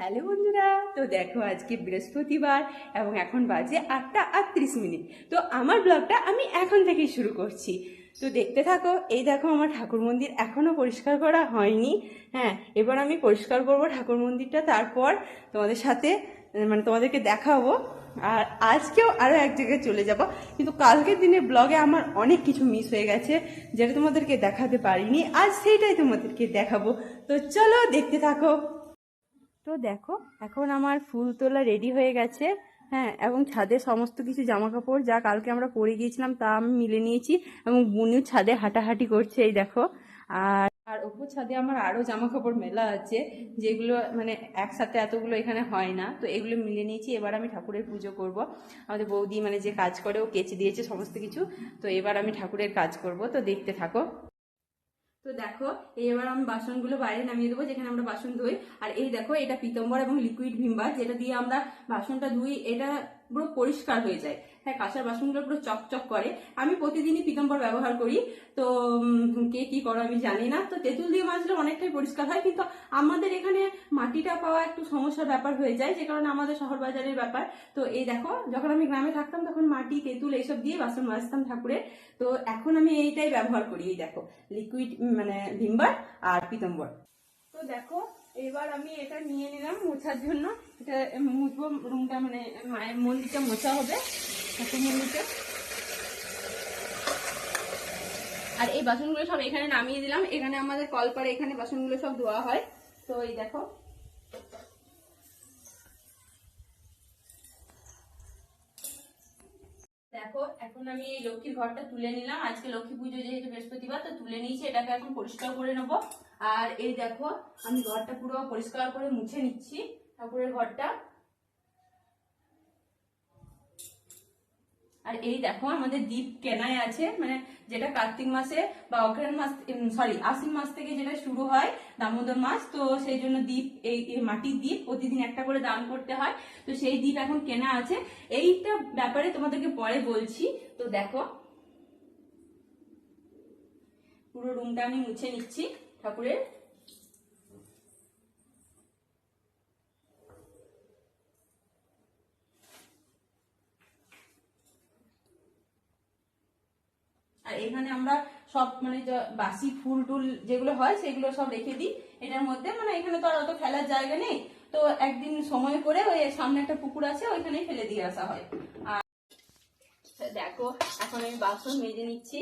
Hello বন্ধুরা, তো দেখো আজকে বৃহস্পতিবার এবং এখন বাজে আটটা আটত্রিশ মিনিট। তো আমার ব্লগটা আমি এখন থেকেই শুরু করছি। তো দেখতে থাকো, এই দেখো আমার ঠাকুর মন্দির এখনও পরিষ্কার করা হয়নি। হ্যাঁ এবার আমি পরিষ্কার করব ঠাকুর মন্দিরটা, তারপর তোমাদের সাথে মানে তোমাদেরকে দেখাবো। আর আজকেও আরও এক জায়গায় চলে যাব। কিন্তু কালকের দিনে ব্লগে আমার অনেক কিছু মিস হয়ে গেছে, যেটা তোমাদেরকে দেখাতে পারিনি। আজ সেইটাই তোমাদেরকে দেখাবো। তো চলো দেখতে থাকো। তো দেখো, এখন আমার ফুল তোলা রেডি হয়ে গেছে। হ্যাঁ এবং ছাদে সমস্ত কিছু জামা কাপড় যা কালকে আমরা পরে গিয়েছিলাম তা আমি মিলে নিয়েছি এবং বুনিও ছাদে হাঁটাহাঁটি করছে, এই দেখো। আর আর ওপর ছাদে আমার আরও জামা কাপড় মেলা আছে, যেগুলো মানে একসাথে এতগুলো এখানে হয় না। তো এগুলো মিলে নিয়েছি, এবার আমি ঠাকুরের পুজো করব। আমাদের বৌদি মানে যে কাজ করে, ও কেচে দিয়েছে সমস্ত কিছু। তো এবার আমি ঠাকুরের কাজ করব, তো দেখতে থাকো। তো দেখো এবার আমি বাসনগুলো বাইরে নামিয়ে দেবো, যেখানে আমরা বাসন ধুই। আর এই দেখো, এটা পিতম্বর এবং লিকুইড ভিমবার যেটা দিয়ে আমরা বাসনটা ধুই, এটা পুরো পরিষ্কার হয়ে যায়। হ্যাঁ কাঁসার বাসনগুলো পুরো চকচক করে। আমি প্রতিদিনই পিতম্বর ব্যবহার করি। তো কে কি করো আমি জানি না। তো তেঁতুল দিয়ে মাজলে অনেকটাই পরিষ্কার হয়। কিন্তু আমাদের এখানে মাটিটা পাওয়া একটু সমস্যার ব্যাপার হয়ে যায়, যে কারণে আমাদের শহর বাজারের ব্যাপার। তো এই দেখো, যখন আমি গ্রামে থাকতাম, তখন মাটি, তেঁতুল এইসব দিয়ে বাসন মাজতাম ঠাকুরের। তো এখন আমি এইটাই ব্যবহার করি, এই দেখো লিকুইড মানে ভিমবার আর পিতম্বর। তো দেখো, এবার আমি এটা নিয়ে নিলাম মোছার জন্য। এটা মুছবো, রুমটা মানে মায়ের মন্দিরটা মোছা হবে মন্দিরটা। আর এই বাসনগুলো সব এখানে নামিয়ে দিলাম। এখানে আমাদের কল করে এখানে বাসনগুলো সব ধোয়া হয়। তো এই দেখো। দেখো, এখন আমি এই লক্ষ্মীর ঘরটা তুলে নিলাম। আজকে লক্ষ্মী পুজো যেহেতু বৃহস্পতিবার, তো তুলে নিয়েছি, এটাকে এখন পরিষ্কার করে নেব। আর এই দেখো, আমি ঘরটা পুরো পরিষ্কার করে মুছে নিচ্ছি। ঠাকুরের ঘরটা। আর এই দেখো, আমাদের দ্বীপ কেনায় আছে। মানে যেটা কার্তিক মাসে বা অগ্রহণ মাস সরি আশ্বিন মাস থেকে যেটা শুরু হয়, দামোদর মাস, তো সেই জন্য দ্বীপ, এই মাটির দ্বীপ, প্রতিদিন একটা করে দান করতে হয়। তো সেই দ্বীপ এখন কেনা আছে। এইটা ব্যাপারে তোমাদেরকে পরে বলছি। তো দেখো, পুরো রুমটা আমি মুছে নিচ্ছি ঠাকুরের। আর এখানে আমরা সব মানে বাসি ফুল টুল যেগুলো হয় সেগুলো সব রেখে দিই। এটার মধ্যে মানে এখানে তো আর অত ফেলার জায়গা নেই। তো একদিন সময় করে ওই সামনে একটা পুকুর আছে, ওইখানেই ফেলে দিয়ে আসা হয়। আর দেখো, এখন আমি বাসন মেজে নিচ্ছি।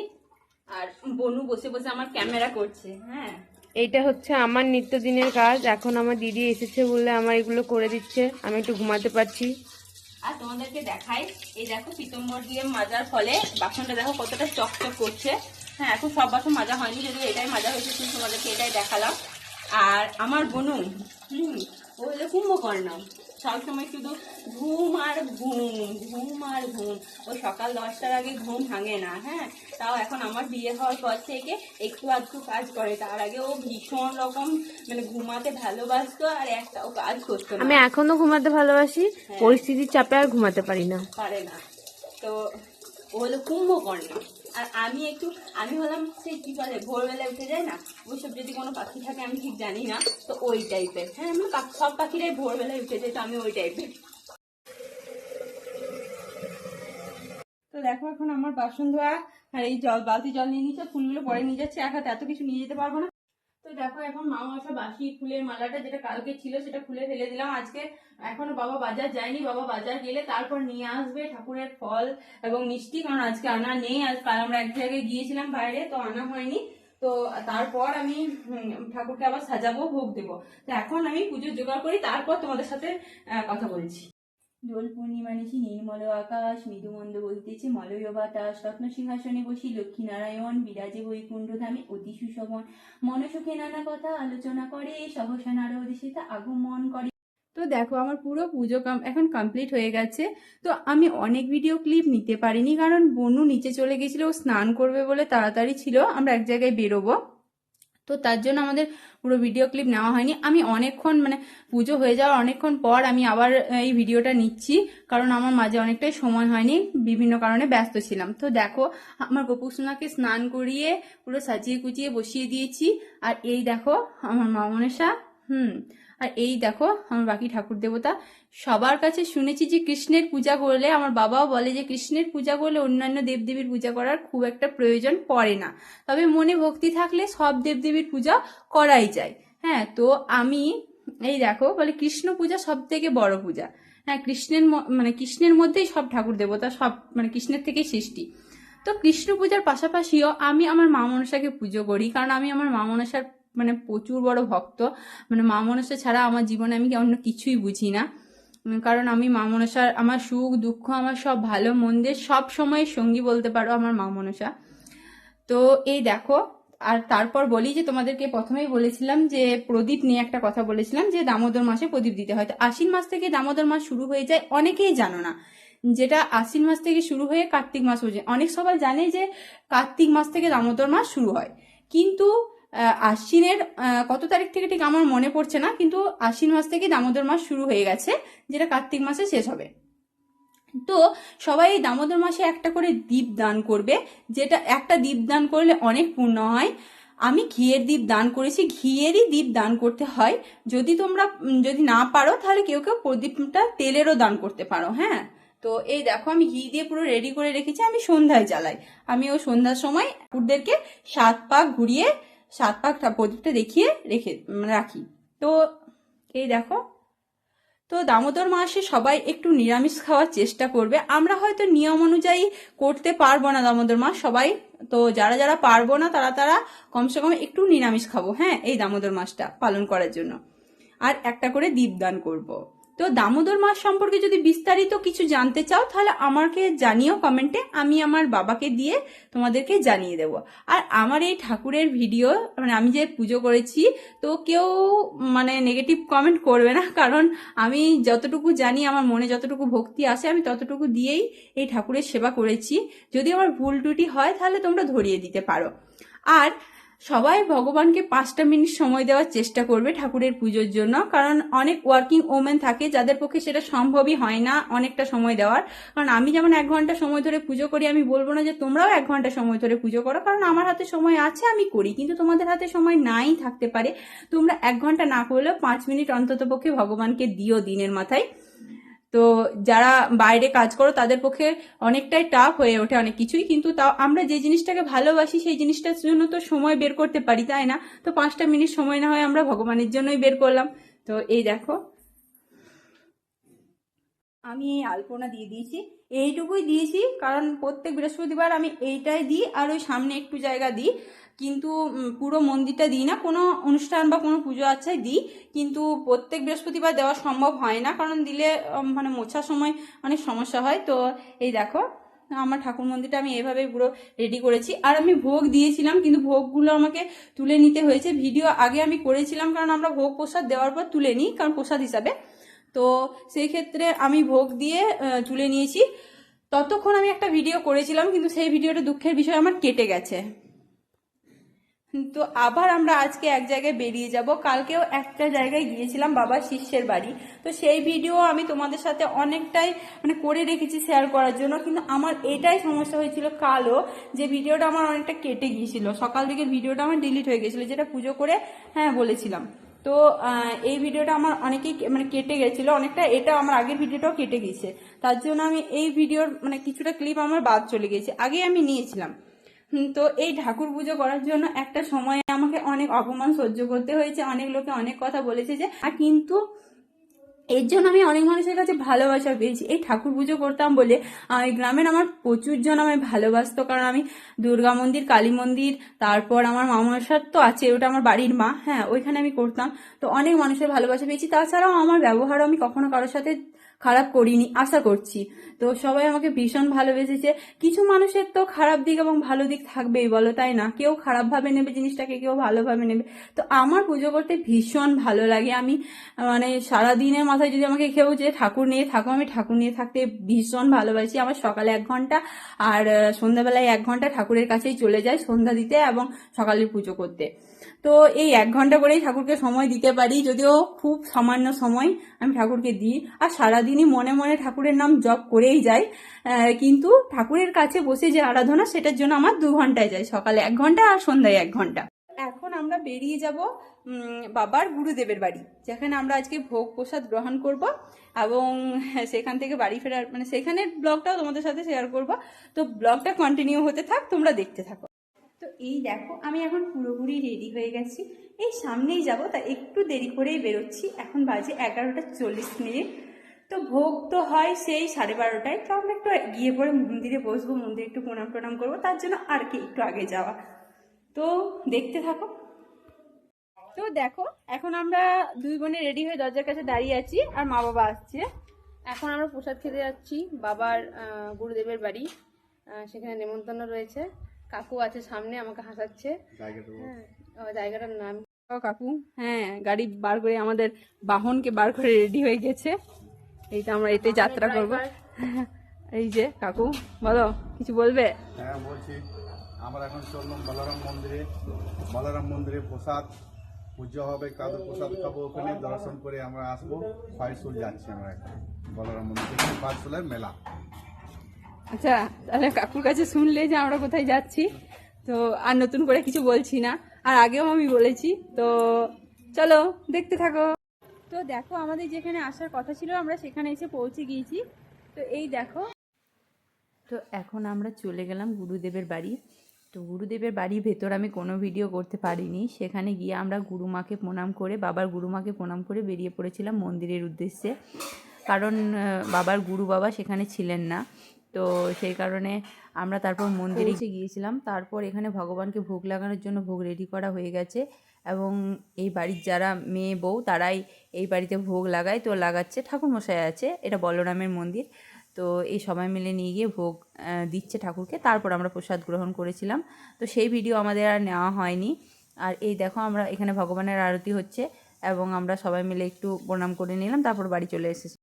আর বনু বসে বসে আমার ক্যামেরা করছে হ্যাঁ। এইটা হচ্ছে আমার নিত্যদিনের কাজ। এখন আমার দিদি এসেছে বলে আমার এগুলো করে দিচ্ছে। আমি একটু ঘুমাতে পারছি। আর তোমাদেরকে দেখাই, এই দেখো পিতম্বর দিয়ে মাজার ফলে বাসনটা দেখো কতটা চকচক করছে। হ্যাঁ এখন সব বাসন মাজা হয়নি যদি এটাই মাজা হয়েছে, কিন্তু তোমাদেরকে এটাই দেখালাম। আর আমার বনু হুম ও হলো কুম্ভকর্ণ সবসময় শুধু ঘুম আর ঘুম ঘুম আর ঘুম। ও সকাল দশটার আগে ঘুম ভাঙে না হ্যাঁ? তাও এখন আমার বিয়ে হওয়ার পর থেকে একটু আধটু কাজ করে। তার আগে ও ভীষণ রকম মানে ঘুমাতে ভালোবাসতো আর একটাও কাজ করতো আমি এখনও ঘুমাতে ভালোবাসি পরিস্থিতির চাপে আর ঘুমাতে পারি না। পারে না। তো ও হলো কুম্ভকর্ণ আর আমি একটু, আমি হলাম সেই কি বলে, ভোরবেলা উঠে যায় না, ওইসব যদি কোনো পাখি থাকে আমি ঠিক জানি না, তো ওই টাইপের হ্যাঁ আমি সব পাখিরাই ভোরবেলায় উঠে যায়, তো আমি ওই টাইপের তো দেখো এখন আমার বাসন ধোয়া আর এই জল, বালতি জল নিয়ে নিচ্ছে, ফুলগুলো পরে নিয়ে যাচ্ছে, এক হাতে এত কিছু নিয়ে যেতে পারব না। তো দেখো এখন মা মশা বাসি ফুলের মালাটা যেটা কালকে ছিল সেটা খুলে ফেলে দিলাম। আজকে এখনও বাবা বাজার যায়নি, বাবা বাজার গেলে তারপর নিয়ে আসবে ঠাকুরের ফল এবং মিষ্টি, কারণ আজকে আনা নেই, আজ কাল আমরা এক জায়গায় গিয়েছিলাম বাইরে, তো আনা হয়নি। তো তারপর আমি ঠাকুরকে আবার সাজাবো, ভোগ দেবো। তো এখন আমি পুজোর জোগাড় করি, তারপর তোমাদের সাথে কথা বলছি। দোল পূর্ণিমা নিশি নির্মল আকাশ, মৃদুমন্দ বলতেছে মলয় বাতাস, রত্ন সিংহাসনে বসি লক্ষ্মী নারায়ণ বিরাজে বৈকুণ্ঠ ধামে অতি সুশোভন। মনসুখে নানা কথা আলোচনা করে, সহসা নারদ সীতা আগমন করে। তো দেখো, আমার পুরো পুজো কাম এখন কমপ্লিট হয়ে গেছে। তো আমি অনেক ভিডিও ক্লিপ নিতে পারিনি কারণ বনু নিচে চলে গেছিল, ও স্নান করবে বলে তাড়াতাড়ি ছিল, আমরা এক জায়গায় বেরোবো। তো তার জন্য আমাদের পুরো ভিডিও ক্লিপ নেওয়া হয়নি। আমি অনেকক্ষণ মানে পুজো হয়ে যাওয়ার অনেকক্ষণ পর আমি আবার এই ভিডিওটা নিচ্ছি। কারণ আমার মাঝে অনেকটাই সময় হয়নি, বিভিন্ন কারণে ব্যস্ত ছিলাম। তো দেখো, আমার গোপুসোনাকে স্নান করিয়ে পুরো সাজিয়ে কুচিয়ে বসিয়ে দিয়েছি। আর এই দেখো, আমার মা মনসা হুম, আর এই দেখো, আমার বাকি ঠাকুর দেবতা। সবার কাছে শুনেছি যে কৃষ্ণের পূজা করলে, আমার বাবাও বলে যে কৃষ্ণের পূজা করলে অন্যান্য দেবদেবীর পূজা করার খুব একটা প্রয়োজন পড়ে না। তবে মনে ভক্তি থাকলে সব দেবদেবীর পূজা করাই যায়। হ্যাঁ তো আমি, এই দেখো, বলে কৃষ্ণ পূজা সব থেকে বড় পূজা। হ্যাঁ কৃষ্ণের মানে কৃষ্ণের মধ্যেই সব ঠাকুর দেবতা, সব মানে কৃষ্ণের থেকেই সৃষ্টি। তো কৃষ্ণ পূজার পাশাপাশিও আমি আমার মা মনসাকে পুজো করি, কারণ আমি আমার মা মনসার মানে প্রচুর বড় ভক্ত। মানে মা মনসা ছাড়া আমার জীবনে আমি অন্য কিছুই বুঝি না। কারণ আমি মা মনসার, আমার সুখ, দুঃখ, আমার সব ভালো মন্দের সব সময় সঙ্গী বলতে পারো আমার মা মনসা। তো এই দেখো, আর তারপর বলি যে তোমাদেরকে প্রথমেই বলেছিলাম যে প্রদীপ নিয়ে একটা কথা বলেছিলাম যে দামোদর মাসে প্রদীপ দিতে হয়। তো আশ্বিন মাস থেকে দামোদর মাস শুরু হয়ে যায়, অনেকেই জানো না। যেটা আশ্বিন মাস থেকে শুরু হয়ে কার্তিক মাস পর্যন্ত, অনেক সবাই জানে যে কার্তিক মাস থেকে দামোদর মাস শুরু হয়। কিন্তু আশ্বিনের কত তারিখ থেকে ঠিক আমার মনে পড়ছে না, কিন্তু আশ্বিন মাস থেকে দামোদর মাস শুরু হয়ে গেছে, যেটা কার্তিক মাসে শেষ হবে। তো সবাই এই দামোদর মাসে একটা করে দ্বীপ দান করবে, যেটা একটা দ্বীপ দান করলে অনেক পূর্ণ হয়। আমি ঘিয়ের দ্বীপ দান করেছি, ঘিয়েরই দ্বীপ দান করতে হয়। যদি তোমরা যদি না পারো, তাহলে কেউ কেউ প্রদীপটা তেলেরও দান করতে পারো হ্যাঁ? তো এই দেখো, আমি ঘি দিয়ে পুরো রেডি করে রেখেছি, আমি সন্ধ্যায় জ্বালাই। আমি ওই সন্ধ্যার সময় ঠাকুরদেরকে সাত পাক ঘুরিয়ে সাত পাকটা প্রদীপটা দেখিয়ে রেখে রাখি। তো এই দেখো। তো দামোদর মাসে সবাই একটু নিরামিষ খাওয়ার চেষ্টা করবে। আমরা হয়তো নিয়ম অনুযায়ী করতে পারব না দামোদর মাস সবাই। তো যারা যারা পারব না, তারা তারা কমসে কম একটু নিরামিষ খাব। হ্যাঁ এই দামোদর মাসটা পালন করার জন্য। আর একটা করে দীপদান করব। তো দামোদর মাস সম্পর্কে যদি বিস্তারিত কিছু জানতে চাও, তাহলে আমাকে জানিও কমেন্টে, আমি আমার বাবাকে দিয়ে তোমাদেরকে জানিয়ে দেব। আর আমার এই ঠাকুরের ভিডিও মানে আমি যে পুজো করেছি, তো কেউ মানে নেগেটিভ কমেন্ট করবে না, কারণ আমি যতটুকু জানি, আমার মনে যতটুকু ভক্তি আসে, আমি ততটুকু দিয়েই এই ঠাকুরের সেবা করেছি। যদি আমার ভুল ত্রুটি হয়, তাহলে তোমরা ধরিয়ে দিতে পারো। আর সবাই ভগবানকে পাঁচটা মিনিট সময় দেওয়ার চেষ্টা করবে ঠাকুরের পুজোর জন্য, কারণ অনেক ওয়ার্কিং ওমেন থাকে যাদের পক্ষে সেটা সম্ভবই হয় না অনেকটা সময় দেওয়ার। কারণ আমি যেমন এক ঘণ্টা সময় ধরে পুজো করি, আমি বলব না যে তোমরাও এক ঘণ্টা সময় ধরে পুজো করো, কারণ আমার হাতে সময় আছে, আমি করি। কিন্তু তোমাদের হাতে সময় নাই থাকতে পারে। তোমরা এক ঘণ্টা না করলেও পাঁচ মিনিট অন্তত পক্ষে ভগবানকে দিও দিনের মাথায়। তো যারা বাইরে কাজ করো, তাদের পক্ষে অনেকটাই টাফ হয়ে ওঠে অনেক কিছুই। কিন্তু তাও আমরা যে জিনিসটাকে ভালোবাসি, সেই জিনিসটার জন্য তো সময় বের করতে পারি, তাই না? তো পাঁচটা মিনিট সময় না হয় আমরা ভগবানের জন্যই বের করলাম। তো এই দেখো। আমি আলপনা দিয়ে দিয়েছি। এইটুকুই দিয়েছি, কারণ প্রত্যেক বৃহস্পতিবার আমি এইটাই দিই আর ওই সামনে একটু জায়গা দিই। কিন্তু পুরো মন্দিরটা দিই না, কোনো অনুষ্ঠান বা কোনো পুজো আচ্ছাই দিই। কিন্তু প্রত্যেক বৃহস্পতিবার দেওয়া সম্ভব হয় না, কারণ দিলে মানে মোছার সময় অনেক সমস্যা হয়। তো এই দেখো, আমার ঠাকুর মন্দিরটা আমি এভাবে পুরো রেডি করেছি। আর আমি ভোগ দিয়েছিলাম, কিন্তু ভোগগুলো আমাকে তুলে নিতে হয়েছে। ভিডিও আগে আমি করেছিলাম, কারণ আমরা ভোগ প্রসাদ দেওয়ার পর তুলে নিই, কারণ প্রসাদ হিসাবে। তো সেই ক্ষেত্রে আমি ভোগ দিয়ে তুলে নিয়েছি। ততক্ষণ আমি একটা ভিডিও করেছিলাম, কিন্তু সেই ভিডিওটা দুঃখের বিষয়, আমার কেটে গেছে। তো আবার আমরা আজকে এক জায়গায় বেরিয়ে যাব। কালকেও একটা জায়গায় গিয়েছিলাম বাবার শিষ্যের বাড়ি। তো সেই ভিডিও আমি তোমাদের সাথে অনেকটাই মানে করে রেখেছি শেয়ার করার জন্য। কিন্তু আমার এটাই সমস্যা হয়েছিল কালও, যে ভিডিওটা আমার অনেকটা কেটে গিয়েছিল। সকাল দিকে ভিডিওটা আমার ডিলিট হয়ে গেছিল, যেটা পুজো করে হ্যাঁ বলেছিলাম। তো এই ভিডিওটা আমার অনেকেই মানে কেটে গেছিল, অনেকটা এটা আমার আগের ভিডিওটাও কেটে গেছে। তার জন্য আমি এই ভিডিওর মানে কিছুটা ক্লিপ আমার বাদ চলে গেছে আগে আমি নিয়েছিলাম। তো এই ঠাকুর পুজো করার জন্য একটা সময় আমাকে অনেক অপমান সহ্য করতে হয়েছে, অনেক লোকে অনেক কথা বলেছে যে কিন্তু এর জন্য আমি অনেক মানুষের কাছে ভালোবাসা পেয়েছি। এই ঠাকুর পুজো করতাম বলে এই গ্রামের আমার প্রচুর জন আমায় ভালোবাসতো। কারণ আমি দুর্গা মন্দির, কালী মন্দির, তারপর আমার মামাসার তো আছে, ওটা আমার বাড়ির মা হ্যাঁ ওইখানে আমি করতাম। তো অনেক মানুষের ভালোবাসা পেয়েছি। তাছাড়াও আমার ব্যবহারও আমি কখনো কারোর সাথে খারাপ করিনি, আশা করছি। তো সবাই আমাকে ভীষণ ভালোবেসেছে কিছু মানুষের তো খারাপ দিক এবং ভালো দিক থাকবেই, বলো তাই না? কেউ খারাপভাবে নেবে জিনিসটাকে, কেউ ভালোভাবে নেবে। তো আমার পুজো করতে ভীষণ ভালো লাগে। আমি মানে সারা দিনের মাথায় যদি আমাকে কেউ যে ঠাকুর নিয়ে থাকো আমি ঠাকুর নিয়ে থাকতে ভীষণ ভালোবাসি। আমার সকালে এক ঘণ্টা আর সন্ধ্যাবেলায় এক ঘণ্টা ঠাকুরের কাছেই চলে যায় সন্ধ্যা দিতে এবং সকালে পুজো করতে। তো এই এক ঘণ্টা করেই ঠাকুরকে সময় দিতে পারি, যদিও খুব সামান্য সময় আমি ঠাকুরকে দিই। আর সারাদিনই মনে মনে ঠাকুরের নাম জপ করেই যাই। কিন্তু ঠাকুরের কাছে বসে যে আরাধনা, সেটার জন্য আমার দু ঘন্টায় যায়, সকালে এক ঘণ্টা আর সন্ধ্যায় এক ঘণ্টা। এখন আমরা বেরিয়ে যাব বাবার গুরুদেবের বাড়ি, যেখানে আমরা আজকে ভোগ প্রসাদ গ্রহণ করব এবং সেখান থেকে বাড়ি ফেরার মানে সেখানের ব্লগটাও তোমাদের সাথে শেয়ার করব। তো ব্লগটা কন্টিনিউ হতে থাক, তোমরা দেখতে থাকো। তো এই দেখো, আমি এখন পুরোপুরি রেডি হয়ে গেছি। এই সামনেই যাব, তা একটু দেরি করেই বেরোচ্ছি। এখন বাজে এগারোটা চল্লিশ মিনিট। তো ভোগ তো হয় সেই সাড়ে বারোটায়, তো আমরা একটু গিয়ে পরে মন্দিরে বসবো, মন্দিরে একটু প্রণাম প্রণাম করব, তার জন্য আর কি একটু আগে যাওয়া। তো দেখতে থাকো। তো দেখো, এখন আমরা দুই বোনে রেডি হয়ে দরজার কাছে দাঁড়িয়ে আছি, আর মা বাবা আসছে। এখন আমরা প্রসাদ খেতে যাচ্ছি, বাবার গুরুদেবের বাড়ি সেখানে নেমন্তন্ন রয়েছে। কাকু আছে সামনে আমাকে হাসাচ্ছে। হ্যাঁ জায়গাটার নাম। কাকু। হ্যাঁ গাড়ি বার করে আমাদের বাহনকে বার করে রেডি হয়ে গেছে। এই তো আমরা এতে যাত্রা করব। এই যে কাকু বলো কিছু বলবে? হ্যাঁ বলছি আমরা এখন চললাম বলরাম মন্দিরে। বলরাম মন্দিরে প্রসাদ পুজো হবে কাদু প্রসাদ খাব ওখানে দর্শন করে আমরা আসব। ফাইসুল যাচ্ছি আমরা এখন বলরাম মন্দির ফাইসুলের মেলা। আচ্ছা তাহলে কাকুর কাছে শুনলে যে আমরা কোথায় যাচ্ছি, তো আর নতুন করে কিছু বলছি না। আর আগেও আমি বলেছি, তো চলো, দেখতে থাকো। তো দেখো, আমাদের যেখানে আসার কথা ছিল, আমরা সেখানে এসে পৌঁছে গিয়েছি। তো এই দেখো। তো এখন আমরা চলে গেলাম গুরুদেবের বাড়ি। তো গুরুদেবের বাড়ির ভেতর আমি কোনো ভিডিও করতে পারিনি। সেখানে গিয়ে আমরা গুরুমাকে প্রণাম করে, বাবার গুরুমাকে প্রণাম করে বেরিয়ে পড়েছিলাম মন্দিরের উদ্দেশ্যে। কারণ বাবার গুরু বাবা সেখানে ছিলেন না। তো সেই কারণে আমরা তারপর মন্দিরে এসে গিয়েছিলাম। তারপর এখানে ভগবানকে ভোগ লাগানোর জন্য ভোগ রেডি করা হয়ে গেছে এবং এই বাড়ির যারা মেয়ে বউ তারাই এই বাড়িতে ভোগ লাগায়। তো লাগাচ্ছে, ঠাকুরমশাই আছে, এটা বলরামের মন্দির। তো এই সবাই মিলে নিয়ে গিয়ে ভোগ দিচ্ছে ঠাকুরকে। তারপর আমরা প্রসাদ গ্রহণ করেছিলাম। তো সেই ভিডিও আমাদের আর নেওয়া হয়নি। আর এই দেখো আমরা এখানে ভগবানের আরতি হচ্ছে এবং আমরা সবাই মিলে একটু প্রণাম করে নিলাম, তারপর বাড়ি চলে এসেছি।